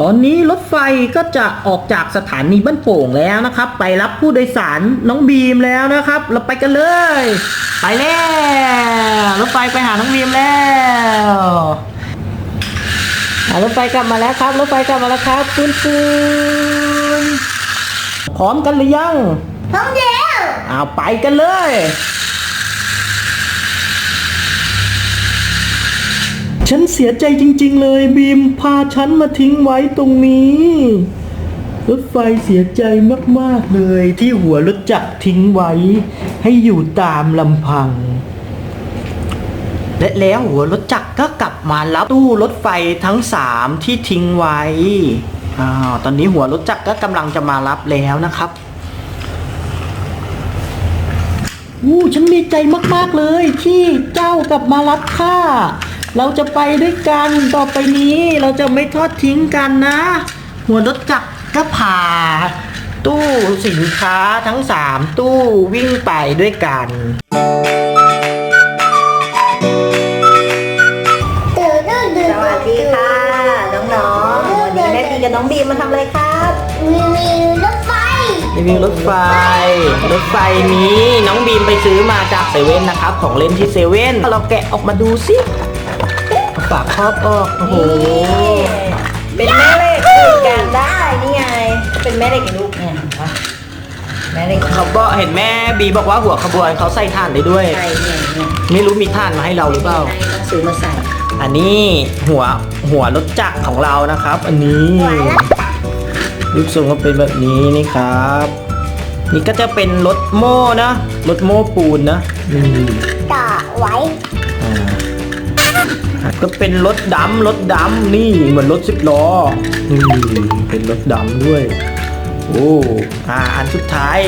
ตอนนี้รถไฟก็จะออกจากสถานีบ้านโป่งแล้วนะครับ ไปรับผู้โดยสารน้องบีมแล้วนะครับ เราไปกันเลย ไปแล้วรถไฟไปหาน้องบีมแล้วอะรถไฟกลับมาแล้วครับรถไฟกลับมาแล้วครับปืนปืนพร้อมกันหรือยังพร้อมแล้วเอาไปกันเลย ฉันเสียใจจริง ๆ เลยบีมพาฉันมาทิ้งไว้ตรงนี้รถไฟเสียใจมากๆเลยที่หัวรถจักรทิ้งไว้ ให้อยู่ตามลำพัง และแล้วหัวรถจักรก็กลับมารับตู้รถไฟทั้งสามที่ทิ้งไว้อ้าวตอนนี้หัวรถจักรก็กำลังจะมารับแล้วนะครับอู้ฉันดีใจมากๆเลยที่เจ้ากลับมารับข้า เราจะไปด้วยกันต่อไปนี้เราจะไม่ทอดทิ้งกันนะ หัวรถจักรก็พาตู้สินค้าทั้งสามตู้วิ่งไปด้วยกันตื่นตื่นตื่นสวัสดีค่ะ น้องๆวันนี้แม่บีกับน้องบีมมาทำอะไรครับมีมีรถไฟรีวิวรถไฟ รถไฟนี้น้องบีมไปซื้อมาจากเซเว่นนะครับ ของเล่นที่เซเว่นเราแกะออกมาดูสิ ฝากครอบออกโอ้โหเป็นแม่เหล็กดูดการได้ นี่ไง เป็นแม่เหล็กลูกเนี่ยเห็นปะแม่เหล็กเขาบอกเห็นแม่บีบอกว่าหัวขบวนเขาใส่ถ่านได้ด้วย ใช่เนี่ยเนี่ยไม่รู้มีถ่านมาให้เราหรือเปล่าใช่ต้องซื้อมาใส่อันนี้หัวหัวรถจักรของเรานะครับ อันนี้รูปทรงก็เป็นแบบนี้นี่ครับ นี่ก็จะเป็นรถโม่นะรถโม่ปูนนะนี่ต่อไว้อ่า ก็เป็นรถดำรถดำนี่เหมือนรถสิบล้อนี่เป็นรถดำด้วย โอ้อ่าอันสุดท้าย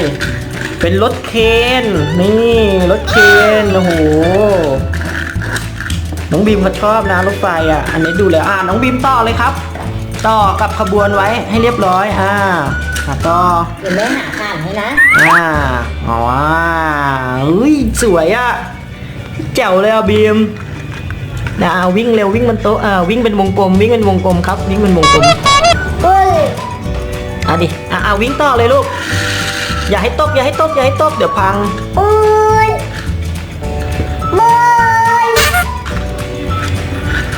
เป็นรถเคนนี่รถเคนโอ้โหน้องบีมเขาชอบนะรถไฟอะ อันนี้ดูแล้วอ่าน้องบีมต่อเลยครับ ต่อกับขบวนไว้ให้เรียบร้อยอ่าอะต่อเดี๋ยวแม่หาถ่านให้นะอ่าอ๋อเฮ้ยสวยอะแจ๋วเลยอะบีม นะอ่าวิ่งเร็ววิ่งบนโต๊ะอ่าวิ่งเป็นวงกลม วิ่งเป็นวงกลมครับ วิ่งเป็นวงกลมอุ้ยอะดิอ่าอ่าวิ่งต่อเลยลูก อย่าให้ตกอย่าให้ตกอย่าให้ตกเดี๋ยวพังอุ้ยมอย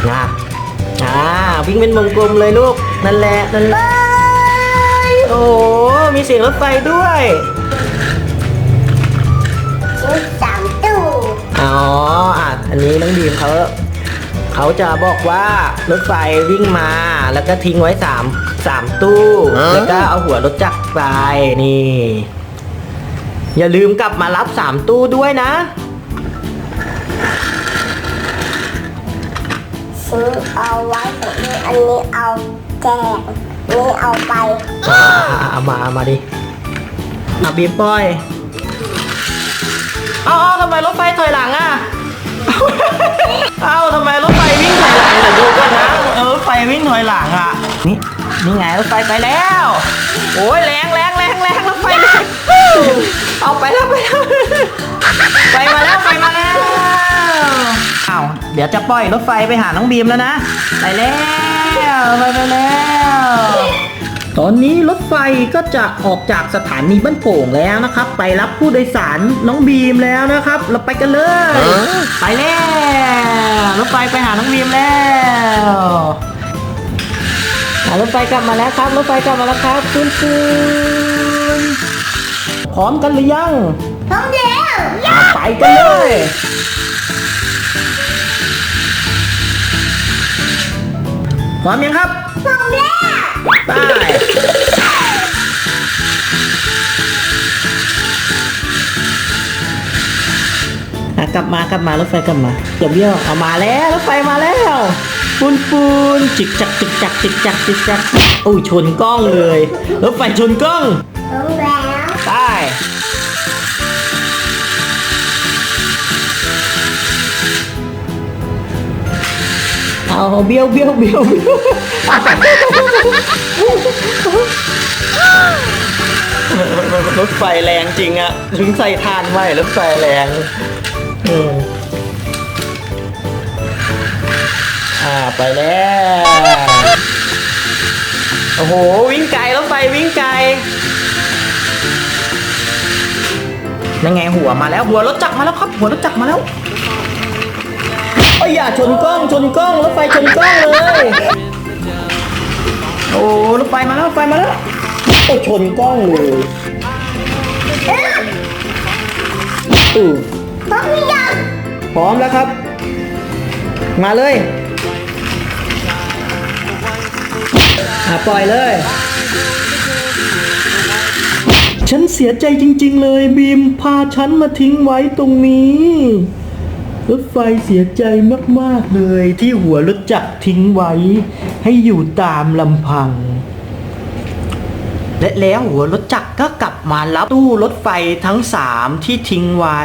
นะอ่าวิ่งเป็นวงกลมเลยลูกนั่นแหละนั่นแหละโอ้โหมีเสียงรถไฟด้วยชุดสามตู้อ๋ออะอันนี้น้องดีมเขา เขาจะบอกว่ารถไฟวิ่งมา แล้วก็ทิ้งไว้สามสามตู้ แล้วก็เอาหัวรถจักรไปนี่ อย่าลืมกลับมารับสามตู้ด้วยนะ ซื้อเอาไว้ตรงนี้อันนี้เอาแจกนี่เอาไปอ่าเอามาเอามาดิอะบีมปล่อยเอาเอาทำไมรถไฟถอยหลังอะ เอาทำไมรถ อยหลังอะ นี่นี่ไงรถไฟไปแล้ว โอ้ยแรงแรงแรงแรงรถไฟแรงเอาไปแล้วไปแล้วไปมาแล้วไปมาแล้วอ้าวเดี๋ยวจะปล่อยรถไฟไปหาน้องบีมแล้วนะ ไปแล้วไปไปแล้วตอนนี้รถไฟก็จะออกจากสถานีบ้านโป่งแล้วนะครับ ไปรับผู้โดยสารน้องบีมแล้วนะครับ เราไปกันเลย ไปแล้วรถไฟไปหาน้องบีมแล้วอะ รถไฟกลับมาแล้วครับ รถไฟกลับมาแล้วครับคุณคุณพร้อมกันหรือยังพร้อมแล้วอะไปกันเลยพร้อมยังครับพร้อมแล้วไปอะกลับมากลับมารถไฟกลับมาเดี๋ยวเบี้ยวเอามาแล้วรถไฟมาแล้ว ปูนปูนจิกจักจิกจักจิกจักจิกจักโอ้ยชนกล้องเลยรถไฟชนกล้องพร้อมแล้วไปเอาเบี้ยวเบี้ยวเบี้ยวเบี้ยวเอาไปรถไฟแรงจริงอะถึงใส่ทานไว้รถไฟแรงอืม อ่าไปแล้ว โอ้โห วิ่งไกลรถไฟวิ่งไกลนั่นไงหัวมาแล้วหัวรถจักรมาแล้วครับหัวรถจักรมาแล้วเอ้ยอย่าชนกล้องชนกล้องรถไฟชนกล้องเลยโอ้รถไฟมาแล้วรถไฟมาแล้วโอ้ชนกล้องเลยอือพร้อมหรือยังพร้อมแล้วครับ มาเลย อะปล่อยเลย ฉันเสียใจจริง ๆ เลยบีมพาฉันมาทิ้งไว้ตรงนี้ รถไฟเสียใจมาก ๆ เลยที่หัวรถจักรทิ้งไว้ ให้อยู่ตามลำพัง และแล้วหัวรถจักรก็กลับมารับตู้รถไฟทั้งสามที่ทิ้งไว้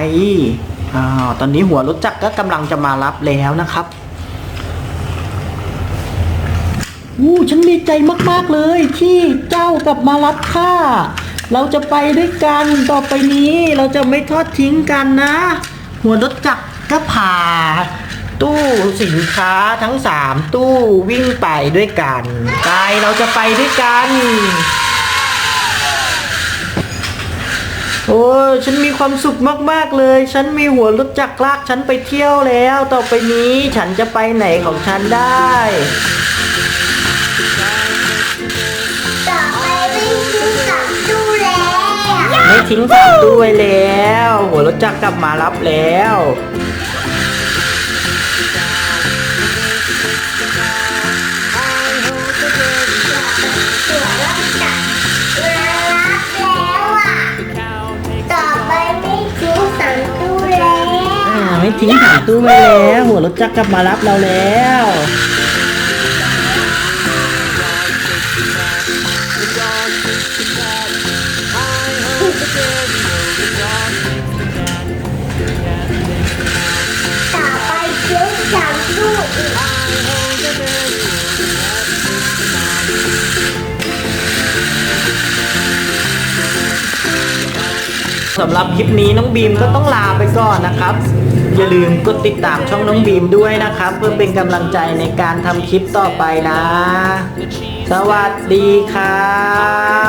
อ้าตอนนี้หัวรถจักรก็กำลังจะมารับแล้วนะครับ อู้ฉันดีใจมากๆเลย ที่เจ้ากลับมารับข้าเราจะไปด้วยกันต่อไปนี้ เราจะไม่ทอดทิ้งกันนะ หัวรถจักรก็พาตู้สินค้าทั้งสามตู้วิ่งไปด้วยกันกายเราจะไปด้วยกัน โอ้ฉันมีความสุขมากๆเลย ฉันมีหัวรถจักรลากฉันไปเที่ยวแล้ว ต่อไปนี้ฉันจะไปไหนของฉันได้ ไม่ทิ้งสามตู้ไว้แล้วหัวรถจักรกลับมารับแล้วหัวเราจับมารับแล้วอะต่อไปไม่ทิ้งสังดูแล้วอ่าไม่ทิ้งสามตู้ไว้แล้ว หัวรถจักรกลับมารับเราแล้ว สำหรับคลิปนี้น้องบีมก็ต้องลาไปก่อนนะครับ อย่าลืมกดติดตามช่องน้องบีมด้วยนะครับ เพื่อเป็นกำลังใจในการทำคลิปต่อไปนะ สวัสดีครั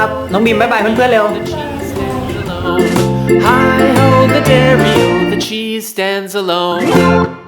บ น้องบีมบ๊ายบายเพื่อนๆเร็ว Hi ho, the dairy, the cheese stands alone.